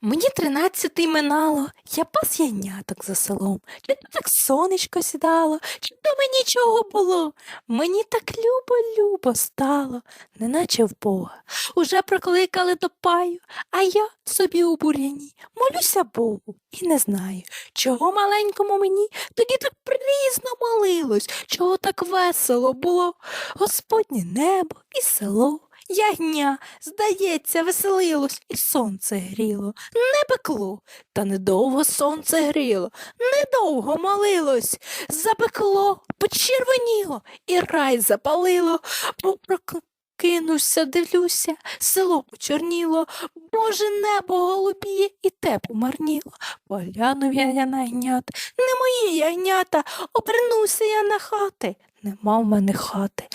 Мені тринадцятий минало, я пас яняток за селом. Чи то так сонечко сідало, чи то мені чого було. Мені так любо-любо стало, неначе в Бога. Уже прокликали до паю, а я собі у бур'яні молюся Богу і не знаю, чого маленькому мені тоді так призно молилось, чого так весело було. Господнє небо і село. Ягня, здається, веселилось, і сонце гріло, не пекло, та недовго сонце гріло, недовго молилось, запекло, почервоніло, і рай запалило, бо прокинувся, дивлюся, село почорніло, Боже небо голубіє і те помарніло. Поглянув я на ягнят, не мої ягнята, обернувся я на хати, нема в мене хати.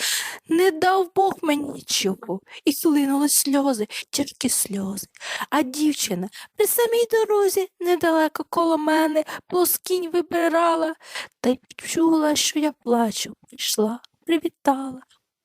Не дав Бог мені нічого, і хлинули сльози, тяжкі сльози. А дівчина при самій дорозі недалеко коло мене плоскінь вибирала, та й чула, що я плачу, прийшла, привітала,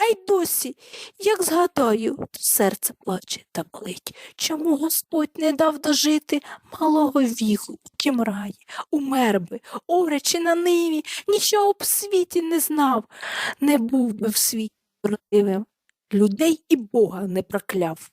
А й досі, як згадаю, серце плаче та болить. Чому Господь не дав дожити малого віку, тім раї, умер би, оречи на ниві, нічого б в світі не знав, не був би в світі родивим, людей і Бога не прокляв.